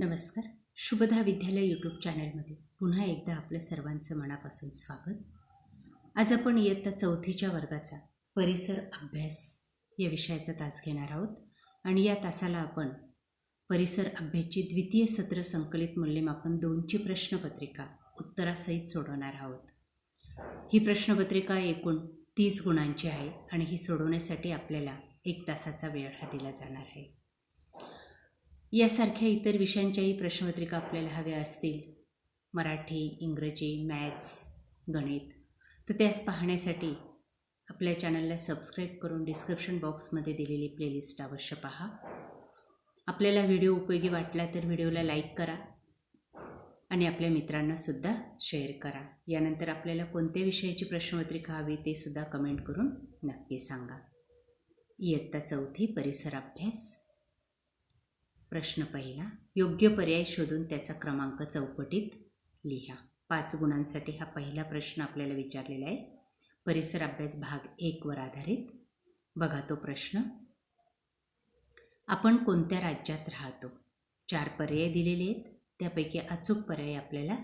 नमस्कार. शुभदा विद्यालय यूट्यूब चॅनलमध्ये पुन्हा एकदा आपलं सर्वांचं मनापासून स्वागत. आज आपण इयत्ता चौथीच्या वर्गाचा परिसर अभ्यास या विषयाचा तास घेणार आहोत आणि या तासाला आपण परिसर अभ्यासची द्वितीय सत्र संकलित मूल्यमापन दोनची प्रश्नपत्रिका उत्तरासहित सोडवणार आहोत. ही प्रश्नपत्रिका एकूण तीस गुणांची आहे आणि ही सोडवण्यासाठी आपल्याला एक तासाचा वेळ हा दिला जाणार आहे. यासारख्या इतर विषयांच्याही प्रश्नपत्रिका आपल्याला हव्या असतील. मराठी इंग्रजी मॅथ्स गणित. तर त्यास पाहण्यासाठी आपल्या चॅनलला सबस्क्राईब करून डिस्क्रिप्शन बॉक्समध्ये दिलेली प्लेलिस्ट अवश्य पहा. आपल्याला व्हिडिओ उपयोगी वाटला तर व्हिडिओला लाईक करा आणि आपल्या मित्रांनासुद्धा शेअर करा. यानंतर आपल्याला कोणत्या विषयाची प्रश्नपत्रिका हवी ते सुद्धा कमेंट करून नक्की सांगा. इयत्ता चौथी परिसर अभ्यास. प्रश्न पहिला योग्य पर्याय शोधून त्याचा क्रमांक चौकटीत लिहा. पाच गुणांसाठी हा पहिला प्रश्न आपल्याला विचारलेला आहे. परिसर अभ्यास भाग एकवर आधारित. बघा तो प्रश्न. आपण कोणत्या राज्यात राहतो? चार पर्याय दिलेले आहेत. त्यापैकी अचूक पर्याय आपल्याला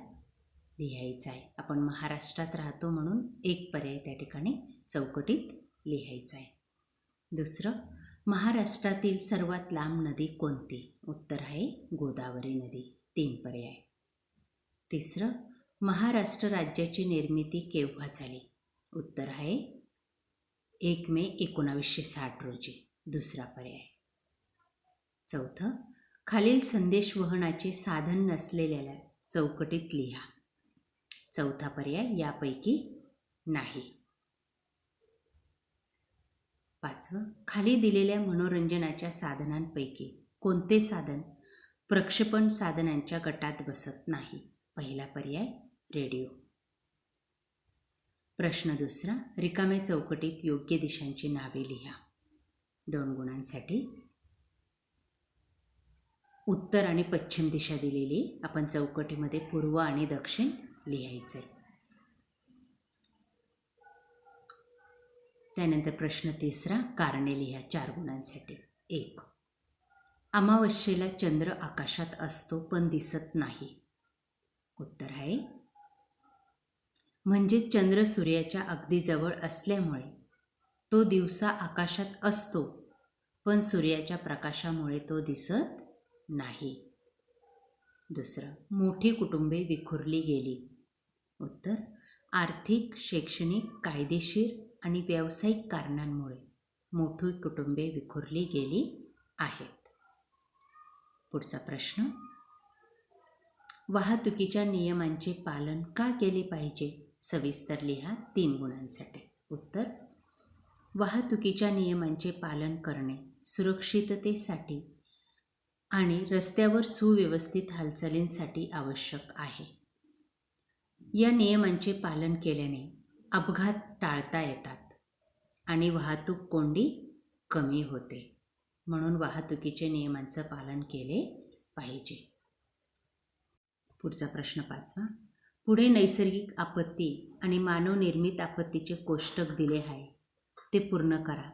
लिहायचा आहे. आपण महाराष्ट्रात राहतो म्हणून एक पर्याय त्या ठिकाणी चौकटीत लिहायचा आहे. दुसरं महाराष्ट्रातील सर्वात लांब नदी कोणती? उत्तर आहे गोदावरी नदी तीन पर्याय. तिसरं महाराष्ट्र राज्याची निर्मिती केव्हा झाली? उत्तर आहे एक मे एकोणावीसशे साठ रोजी दुसरा पर्याय. चौथं खालील संदेश वहनाचे साधन नसलेल्याला चौकटीत लिहा. चौथा पर्याय यापैकी नाही. पाचवं खाली दिलेल्या मनोरंजनाच्या साधनांपैकी कोणते साधन प्रक्षेपण साधनांच्या गटात बसत नाही? पहिला पर्याय रेडिओ. प्रश्न दुसरा रिकाम्या चौकटीत योग्य दिशांची नावे लिहा. दोन गुणांसाठी. उत्तर आणि पश्चिम दिशा दिलेली आपण चौकटीमध्ये पूर्व आणि दक्षिण लिहायचे. त्यानंतर प्रश्न तिसरा कारणे लिहा चार गुणांसाठी. एक अमावस्येला चंद्र आकाशात असतो पण दिसत नाही. उत्तर आहे म्हणजे चंद्र सूर्याच्या अगदी जवळ असल्यामुळे. तो दिवसा आकाशात असतो पण सूर्याच्या प्रकाशामुळे तो दिसत नाही. दुसरं मोठी कुटुंबे विखुरली गेली. उत्तर आर्थिक शैक्षणिक कायदेशीर आणि व्यावसायिक कारणांमुळे मोठी कुटुंबे विखुरली गेली आहेत. पुढचा प्रश्न वाहतुकीच्या नियमांचे पालन का केले पाहिजे? सविस्तर लिहा तीन गुणांसाठी. उत्तर वाहतुकीच्या नियमांचे पालन करणे सुरक्षिततेसाठी आणि रस्त्यावर सुव्यवस्थित हालचालींसाठी आवश्यक आहे. या नियमांचे पालन केल्याने अपघात टाळता येतात आणि वाहतूक कोंडी कमी होते. म्हणून वाहतुकीचे नियमांचं पालन केले पाहिजे. पुढचा प्रश्न पाचवा. पुढे नैसर्गिक आपत्ती आणि मानवनिर्मित आपत्तीचे कोष्टक दिले आहे. ते पूर्ण करा.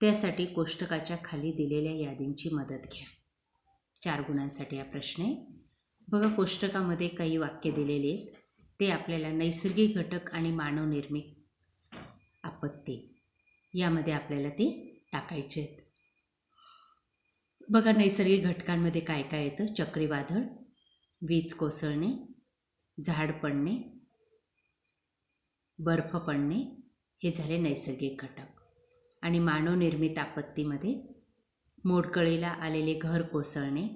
त्यासाठी कोष्टकाच्या खाली दिलेल्या यादींची मदत घ्या. चार गुणांसाठी हा प्रश्न आहे. बघा कोष्टकामध्ये काही वाक्य दिलेले आहेत. ते आपल्याला नैसर्गिक घटक आणि मानवनिर्मित आपत्ती यामध्ये आपल्याला ते टाकायचे आहेत. बघा नैसर्गिक घटकांमध्ये काय काय येतं? चक्रीवादळ वीज कोसळणे झाड पडणे बर्फ पडणे हे झाले नैसर्गिक घटक. आणि मानवनिर्मित आपत्तीमध्ये मोडकळीला आलेले घर कोसळणे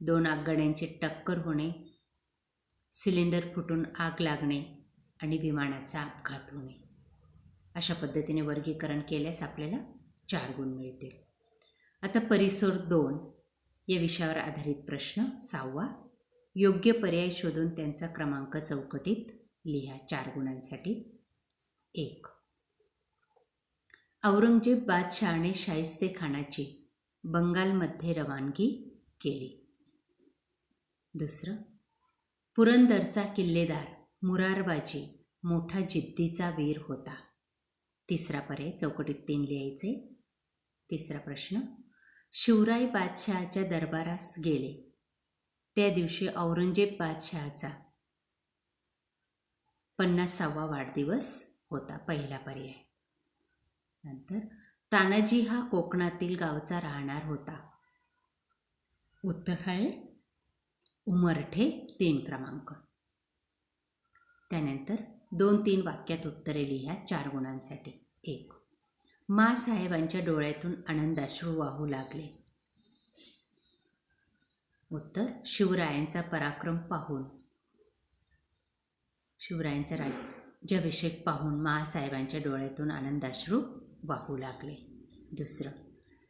दोन आगगाड्यांचे टक्कर होणे सिलेंडर फुटून आग लागणे आणि विमानाचा अपघात होणे. अशा पद्धतीने वर्गीकरण केल्यास आपल्याला चार गुण मिळतील. आता परिसर दोन. या विषयावर आधारित प्रश्न सहावा. योग्य पर्याय शोधून त्यांचा क्रमांक चौकटीत लिहा चार गुणांसाठी. एक. औरंगजेब बादशहाने शाहिस्ते खानाची बंगालमध्ये रवानगी केली. दुसरं. पुरंदरचा किल्लेदार मुरारबाजी मोठा जिद्दीचा वीर होता. तिसरा पर्याय चौकटीत तीन लिहायचे. तिसरा प्रश्न शिवराय बादशहाच्या दरबारास गेले. त्या दिवशी औरंगजेब बादशहाचा पन्नासावा वाढदिवस होता पहिला पर्याय. नंतर तानाजी हा कोकणातील गावचा राहणार होता. उत्तर आहे उमरठे तीन क्रमांक. त्यानंतर दोन तीन वाक्यात उत्तरे लिहा चार गुणांसाठी. एक मा साहेबांच्या डोळ्यातून आनंदाश्रू वाहू लागले. उत्तर शिवरायांचा पराक्रम पाहून. शिवरायांचा राज्याभिषेक पाहून महासाहेबांच्या डोळ्यातून आनंदाश्रू वाहू लागले. दुसरं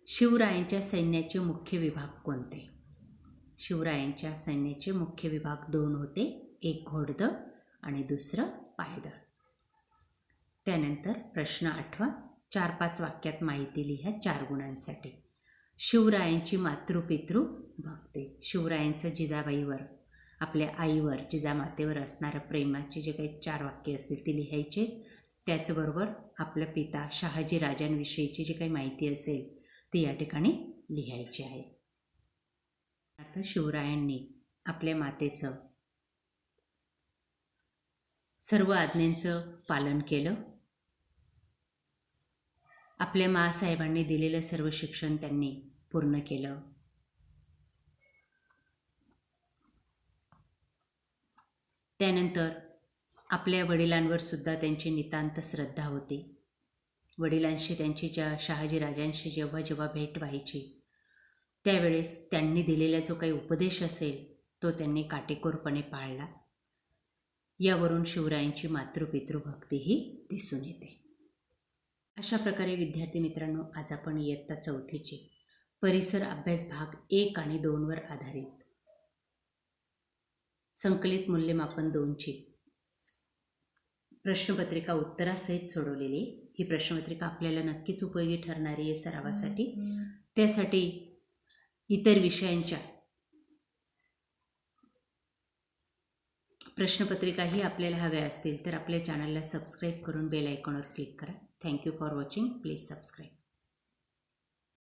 शिवरायांच्या सैन्याचे मुख्य विभाग कोणते? शिवरायांच्या सैन्याचे मुख्य विभाग दोन होते एक घोडदळ आणि दुसरं पायदळ. त्यानंतर प्रश्न आठवा चार पाच वाक्यात माहिती लिहा चार गुणांसाठी. शिवरायांची मातृपितृ भक्ती. शिवरायांचं जिजाबाईवर आपल्या आईवर जिजामातेवर असणारं प्रेमाचे जे काही चार वाक्य असतील ते लिहायचे. त्याचबरोबर आपल्या पिता शहाजी राजांविषयीची जी काही माहिती असेल ती या ठिकाणी लिहायची आहे. अर्थ शिवरायांनी आपल्या मातेचं सर्व आज्ञांचं पालन केलं. आपल्या मासाहेबांनी दिलेलं सर्व शिक्षण त्यांनी पूर्ण केलं. त्यानंतर आपल्या वडिलांवर सुद्धा त्यांची नितांत श्रद्धा होती. वडिलांशी त्यांची ज्या शहाजी राजांशी जेव्हा जेव्हा भेट व्हायची त्यावेळेस त्यांनी दिलेला जो काही उपदेश असेल तो त्यांनी काटेकोरपणे पाळला. यावरून शिवरायांची मातृपितृभक्तीही दिसून येते. अशा प्रकारे विद्यार्थी मित्रांनो आज आपण इयत्ता चौथीचे परिसर अभ्यास भाग एक आणि दोनवर आधारित संकलित मूल्यमापन दोनची प्रश्नपत्रिका उत्तरासहित सोडवलेली. ही प्रश्नपत्रिका आपल्याला नक्कीच उपयोगी ठरणारी आहे सरावासाठी. त्यासाठी इतर विषयांच्या. प्रश्नपत्रिकाही आपल्याला हव्या असतील तर आपल्या चॅनलला सबस्क्राईब करून बेल आयकॉनवर क्लिक करा. Thank you for watching please subscribe